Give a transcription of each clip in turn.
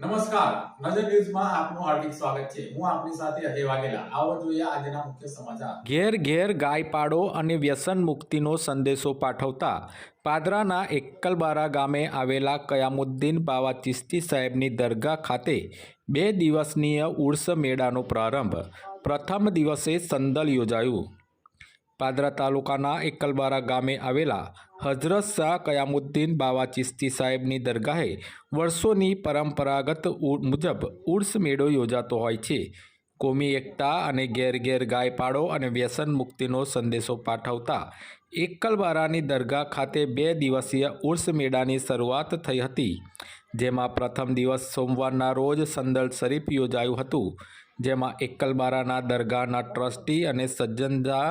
નમસ્કાર. નજર ન્યૂઝમાં આપનું હાર્દિક સ્વાગત છે. હું આપની સાથે અજય વાઘેલા. આવો જોઈએ આજના મુખ્ય સમાચાર. ઘેર ઘેર ગાય પાડો અને વ્યસન મુક્તિનો સંદેશો પાઠવતા પાદરાના એકલબારા ગામે આવેલા કયામુદ્દીન બાવા ચિસ્તી સાહેબની દરગાહ ખાતે બે દિવસનીય ઉર્સ મેળાનો પ્રારંભ પ્રથમ દિવસે સંદલ યોજાયું. પાદરા તાલુકાના એકલબારા ગામે આવેલા હજરત શાહ કયામુદ્દીન બાવા ચિસ્તી સાહેબની દરગાહે વર્ષોની પરંપરાગત મુજબ ઉર્સ મેળો યોજાતો હોય છે. કોમી એકતા અને ઘેર ઘેર ગાય પાડો અને વ્યસન મુક્તિનો સંદેશો પાઠવતા એકલબારાની દરગાહ ખાતે બે દિવસીય ઉર્સ મેળાની શરૂઆત થઈ હતી, જેમાં પ્રથમ દિવસ સોમવારના રોજ સંદલ શરીફ યોજાયું હતું, જેમાં એકલબારાના દરગાહના ટ્રસ્ટી અને સજ્જનજા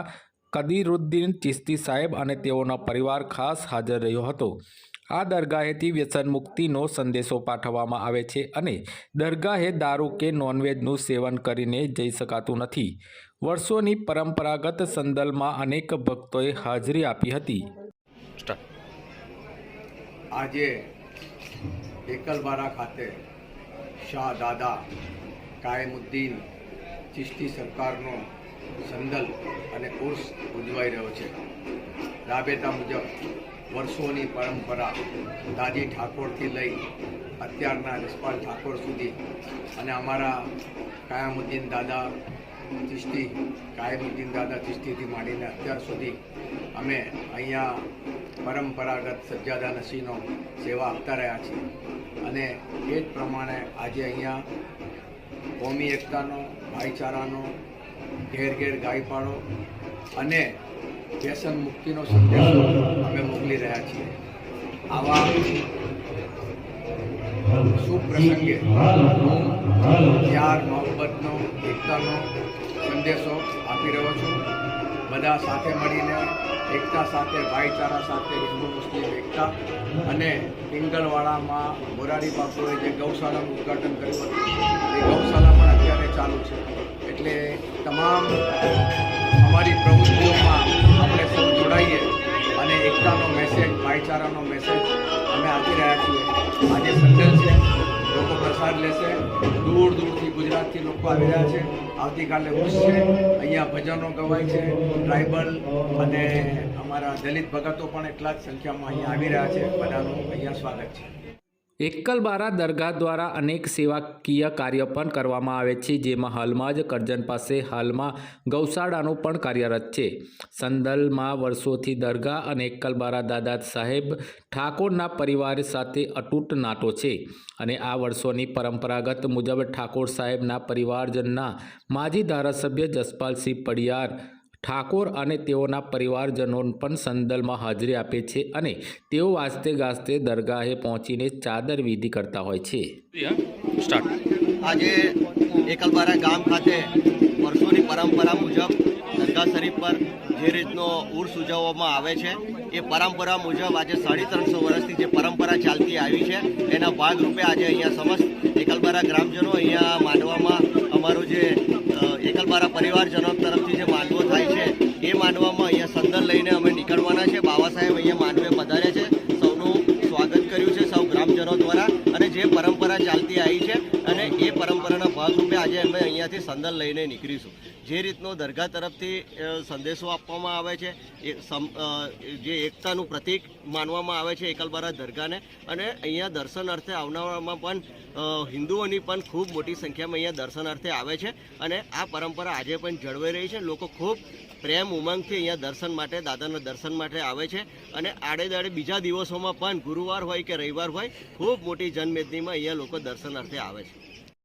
કદીરુદ્દીન ચિસ્તી સાહેબ અને તેઓનો પરિવાર ખાસ હાજર રહ્યો હતો. આ દરગાહેથી વ્યસન મુક્તિનો સંદેશો પાઠવવામાં આવે છે અને દરગાહે દારૂ કે નોનવેજનું સેવન કરીને જઈ શકાતું નથી. વર્ષોની પરંપરાગત સંદલમાં અનેક ભક્તોએ હાજરી આપી હતી. આજે એકલબારા ખાતે શાહ દાદા કાયમુદ્દીન ચિશ્તી સરકારનો સંદલ અને ઉર્સ ઉજવાઈ રહ્યો છે. રાબેતા મુજબ વર્ષોની પરંપરા દાદી ઠાકોરથી લઈ અત્યારના રસપાલ ઠાકોર સુધી અને અમારા કાયમુદ્દીન દાદા ચિશ્તી, કાયમુદ્દીન દાદા ચિશ્તીથી માંડીને અત્યાર સુધી અમે અહીંયા પરંપરાગત સજ્જાદા નસીનો સેવા આપતા રહ્યા છીએ. અને એ જ પ્રમાણે આજે અહીંયા કોમી એકતાનો, ભાઈચારાનો ઘેર ઘેર ગાય પાડો અને વ્યસન મુક્તિનો સંદેશો અમે મોકલી રહ્યા છીએ. આવા શુભ પ્રસંગે હું પ્યાર મોહબ્બતનો એકતાનો સંદેશો આપી રહ્યો છું. બધા સાથે મળીને એકતા સાથે, ભાઈચારા સાથે, હિન્દુ, મુસ્લિમ, એકતા અને પિંગલવાડામાં મોરારી બાપુએ જે ગૌશાળાનું ઉદ્ઘાટન કર્યું હતું તમામ અમારી પ્રવૃત્તિઓમાં આપણે સૌ જોડાઈએ અને એકતાનો મેસેજ ભાઈચારાનો મેસેજ અમે આપી રહ્યા છીએ. આજે સંડલ છે, લોકો પ્રસાદ લેશે. દૂર દૂરથી ગુજરાતથી લોકો આવી રહ્યા છે. આવતીકાલે ઉર્સ છે. અહીંયા ભજનો ગવાય છે. ટ્રાઇબલ અને અમારા દલિત ભગતો પણ એટલા જ સંખ્યામાં અહીંયા આવી રહ્યા છે. બધાનું અહીંયા સ્વાગત છે. એકલબારા દરગાહ દ્વારા અનેક સેવાકીય કાર્ય પણ કરવામાં આવે છે, જેમાં હાલમાં જ કરજણ પાસે હાલમાં ગૌશાળાનું પણ કાર્યરત છે. સંદલમાં વર્ષોથી દરગાહ અને એકલબારા દાદા સાહેબ ઠાકોરના પરિવાર સાથે અતૂટ નાતો છે અને આ વર્ષોની પરંપરાગત મુજબ ઠાકોર સાહેબના પરિવારજનના માજી ધારાસભ્ય જસપાલસિંહ પડિયાર ઠાકોર અને તેઓના પરિવારજનો પણ સંદલમાં હાજરી આપે છે અને તેઓ વાસ્તે ગાસ્તે દરગાહે પહોંચીને ચાદર વિધિ કરતા હોય છે. આજે એકલબારા ગામ ખાતે વર્ષોની પરંપરા મુજબ દરગાહ શરીફ પર જે રીતનો ઉર્સ ઉજવવામાં આવે છે એ પરંપરા મુજબ આજે સાડી ત્રણસો વર્ષથી જે પરંપરા ચાલતી આવી છે એના ભાગરૂપે આજે અહીંયા સમસ્ત એકલબારા ગ્રામજનો અહીંયા માંડવામાં અમારું જે એકલબારા પરિવારજનો તરફથી એ માનવામાં અહીંયા સંદર લઈને અમે નીકળવાના છે. બાબા સાહેબ અહીંયા માનવે પધાર્યા છે. સૌનું સ્વાગત કર્યું છે સૌ ગ્રામજનો દ્વારા. અને જે પરંપરા ચાલતી આવી અહીંયાથી સંદલ લઈને નીકળીશું. જે રીતનો દરગાહ તરફથી સંદેશો આપવામાં આવે છે, એ જે એકતાનું પ્રતીક માનવામાં આવે છે એકલબારા દરગાહને. અને અહીંયા દર્શન અર્થે આવનારામાં પણ હિન્દુઓની પણ ખૂબ મોટી સંખ્યામાં અહીંયા દર્શન અર્થે આવે છે. અને આ પરંપરા આજે પણ જળવાઈ રહી છે. લોકો ખૂબ પ્રેમ ઉમંગથી અહીંયા દર્શન માટે, દાદાના દર્શન માટે આવે છે. અને આડેદાડે બીજા દિવસોમાં પણ ગુરુવાર હોય કે રવિવાર હોય, ખૂબ મોટી જનમેદનીમાં અહીંયા લોકો દર્શન અર્થે આવે છે.